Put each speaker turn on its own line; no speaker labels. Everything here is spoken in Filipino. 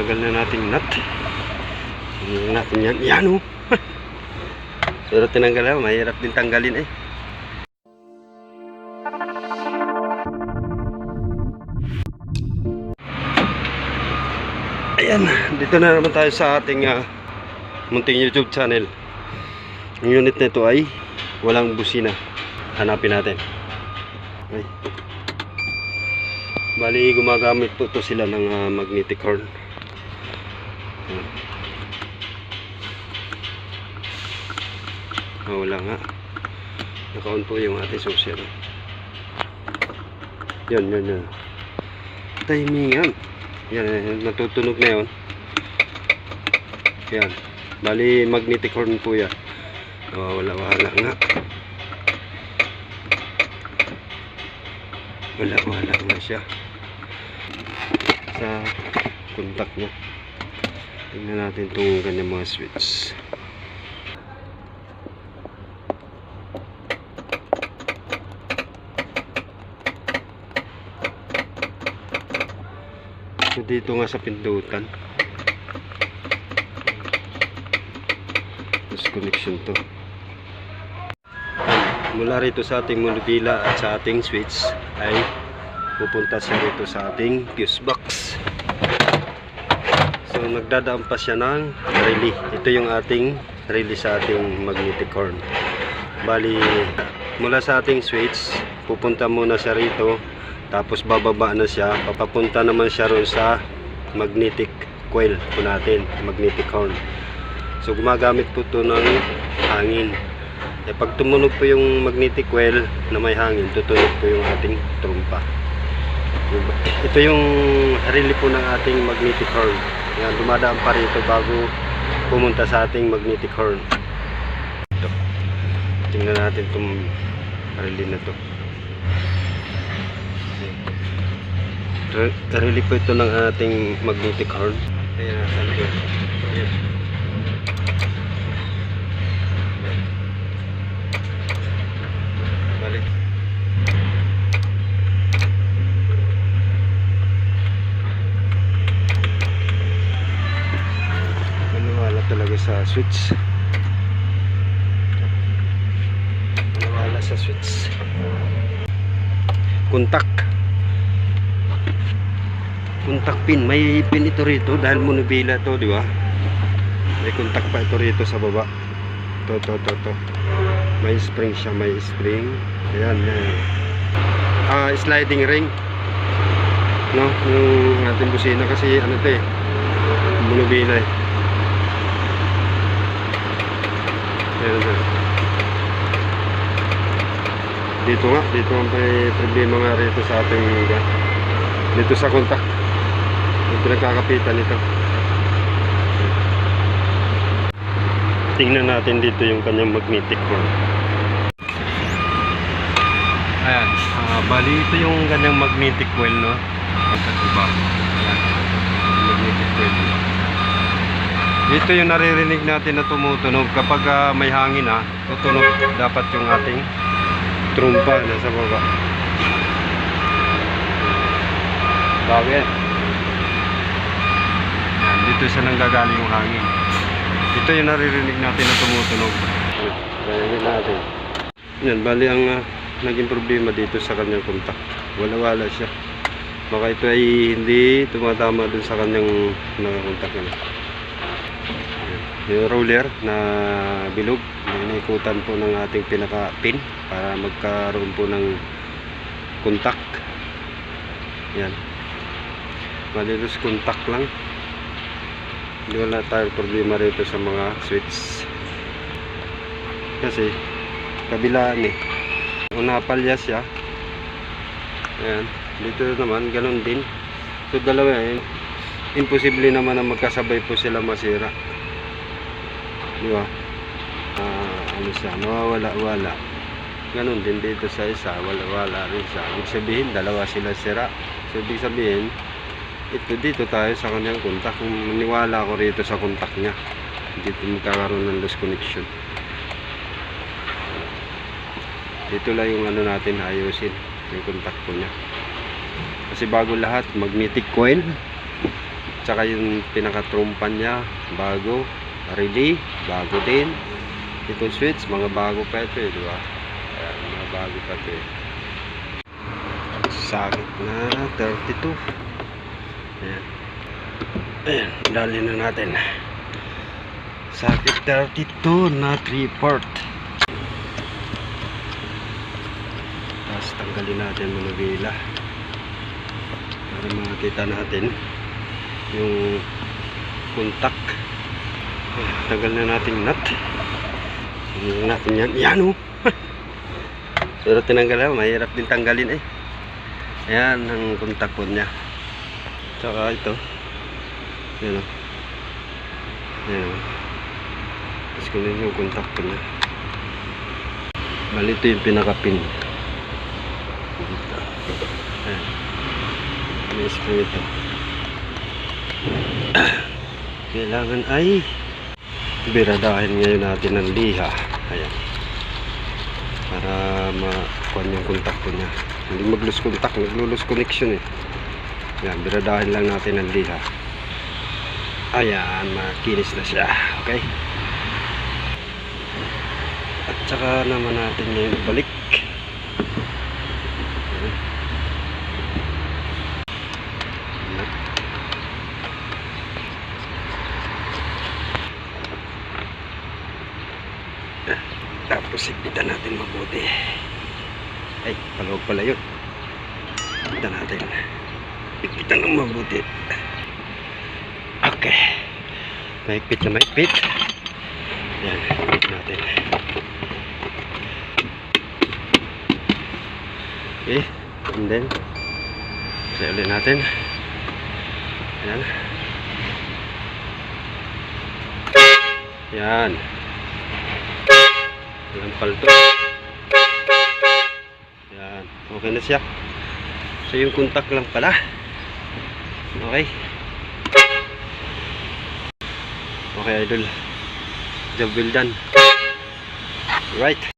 tagal na nating nut. Tingnan natin yan. Yan oh. Pero tinanggal na, mahirap din tanggalin eh. Ayan, dito na naman tayo sa ating ah, munting YouTube channel. Ang unit na ito ay walang busina. Hanapin natin. Ay. Bali, gumagamit po to sila ng ah, magnetic horn. Ayan. Ah, wala nga. Naka-on po yung ating social. Yan, yan, yan. Yan, yan, yan. natutunog na yun. Yan. Bali, magnetic horn po yan. Oh, wala, wala nga. Wala, wala nga siya. Sa contact niya. Tingnan natin itong kanyang mga switch. So, dito nga sa pindutan. Disconnection to. Mula rito sa ating monobila at sa ating switch ay pupunta siya rito sa ating fuse box. So nagdadaan pa siya ng relay. Ito yung ating relay sa ating magnetic horn. Bali mula sa ating switch pupunta muna siya rito tapos bababa na siya. Papapunta naman siya ron sa magnetic coil po natin magnetic horn. So gumagamit po to ng hangin. Eh, pag tumunog po yung magnetic coil na may hangin tutunog po yung ating trumpa. Ito yung relay po ng ating magnetic horn yan dumadaan pa rito bago pumunta sa ating magnetic horn ito tingnan natin itong relay na to Re- Relay po ito ng ating magnetic horn. Ayan, nasa likod. Ayan. Balik. Maniwala talaga sa switch. Maniwala sa switch. Kontak contact pin. May pin ito rito dahil monobila to di ba? May contact pa ito rito sa baba. To to to to. May spring siya may spring. Ayan ayan. ah sliding ring. No? Yung ating busina kasi ano to eh monobila eh ayan. dito nga dito ang may problema nga rito sa ating dito sa contact yung pinagkakapitan nito. Tingnan natin dito yung kanyang magnetic horn ayan ah, bali ito yung kanyang magnetic coil no? Ang katiba ayan magnetic coil ito yung naririnig natin na tumutunog kapag ah, may hangin ha tutunog dapat yung ating trumpa nasa baba bago yan dito sa nanggagaling yung hangin. Ito yung naririnig natin na tumutunog. Yun natin. Yan, bali ang ah, naging problema dito sa kanyang kontak. Wala-wala siya. Baka ito ay hindi tumatama dun sa kanyang nakakontak niya. Yung roller na bilog, inaikutan po ng ating pinaka-pin para magkaroon po ng kontak. Yan. Malilos kontak lang. Hindi wala tayong problema rito sa mga switch. Kasi kabilaan eh una palya siya. Ayan. Dito naman ganun din. So dalawa yan imposible naman na magkasabay po sila masira di ba? Ah, ano siya mawawala wala ganun din dito sa isa wala wala rin siya. Ibig sabihin dalawa sila sira. So ibig sabihin ito dito tayo sa kanyang kontak. Kung maniwala ako rito sa kontak niya dito magkakaroon ng loose connection dito lang yung ano natin ayusin yung kontak ko niya. Kasi bago lahat magnetic coil. Tsaka yung pinaka-trumpan niya, bago. Relay, bago din. Itong switch, mga bago pa ito eh, di ba? Ayan, mga bago pa ito eh. Sakit na 32. Ayan. Ayan, dali na natin. Sakit 32 na 3 port. Tapos tanggalin natin mga vila. Para makita natin yung kontak. Tagal na natin nut. Tingnan natin yan. Yan oh. Pero tinanggal na, mahirap din tanggalin eh. Ayan ang kontak po niya. Tsaka ito. Yan o. Yan o. Tapos kung yun yung kontak po niya. Bali ito yung pinaka-pin. Dito. Ayan. May screw ito. Kailangan ay biradahin ngayon natin ng liha. Ayan. Para makuha yung kontakto niya. Hindi mag-lose contact, nag-lose connection eh. Ayan, biradahin lang natin ng liha. Ayan, makinis na siya. Okay? At saka naman natin ngayon balik. Tapos sigpitan natin mabuti. Ay, palawag pala yun. Sigpitan natin. Sigpitan ng mabuti. Okay. Mahigpit na mahigpit. Yan, higpit natin. Okay, and then, say ulit natin. Yan. Yan. Walang palto. Yan. Okay na siya. So yung contact lang pala. Okay. Okay idol. Job well done. Right.